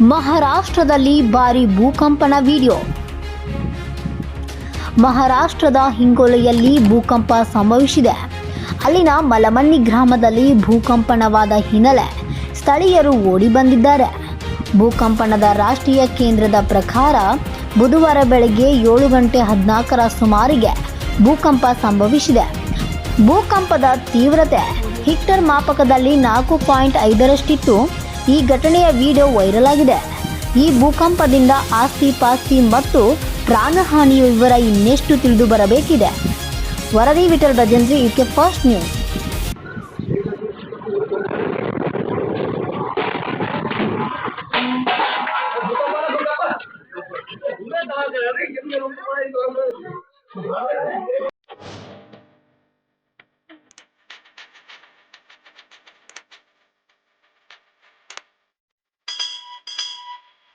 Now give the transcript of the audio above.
ಮಹಾರಾಷ್ಟ್ರದಲ್ಲಿ ಭಾರಿ ಭೂಕಂಪನ ವಿಡಿಯೋ. ಮಹಾರಾಷ್ಟ್ರದ ಹಿಂಗೋಲೆಯಲ್ಲಿ ಭೂಕಂಪ ಸಂಭವಿಸಿದೆ. ಅಲ್ಲಿನ ಮಲಮನ್ನಿ ಗ್ರಾಮದಲ್ಲಿ ಭೂಕಂಪನವಾದ ಹಿನ್ನೆಲೆ ಸ್ಥಳೀಯರು ಓಡಿ ಬಂದಿದ್ದಾರೆ ಭೂಕಂಪನದ ರಾಷ್ಟ್ರೀಯ ಕೇಂದ್ರದ ಪ್ರಕಾರ ಬುಧವಾರ ಬೆಳಗ್ಗೆ ಏಳು ಗಂಟೆ ಹದಿನಾಲ್ಕರ ಸುಮಾರಿಗೆ ಭೂಕಂಪ ಸಂಭವಿಸಿದೆ. ಭೂಕಂಪದ ತೀವ್ರತೆ ಹಿಕ್ಟರ್ ಮಾಪಕದಲ್ಲಿ ನಾಲ್ಕು ಪಾಯಿಂಟ್ ಐದರಷ್ಟಿತ್ತು. ಈ ಘಟನೆಯ ವಿಡಿಯೋ ವೈರಲ್ ಆಗಿದೆ. ಈ ಭೂಕಂಪದಿಂದ ಆಸ್ತಿ ಪಾಸ್ತಿ ಮತ್ತು ಪ್ರಾಣಹಾನಿಯ ವಿವರ ಇನ್ನೆಷ್ಟು ತಿಳಿದು ಬರಬೇಕಿದೆ. ವರದಿ ವಿಠಲ್ ಜನರಿ ಯುಕೆ ಫಸ್ಟ್ ನ್ಯೂಸ್.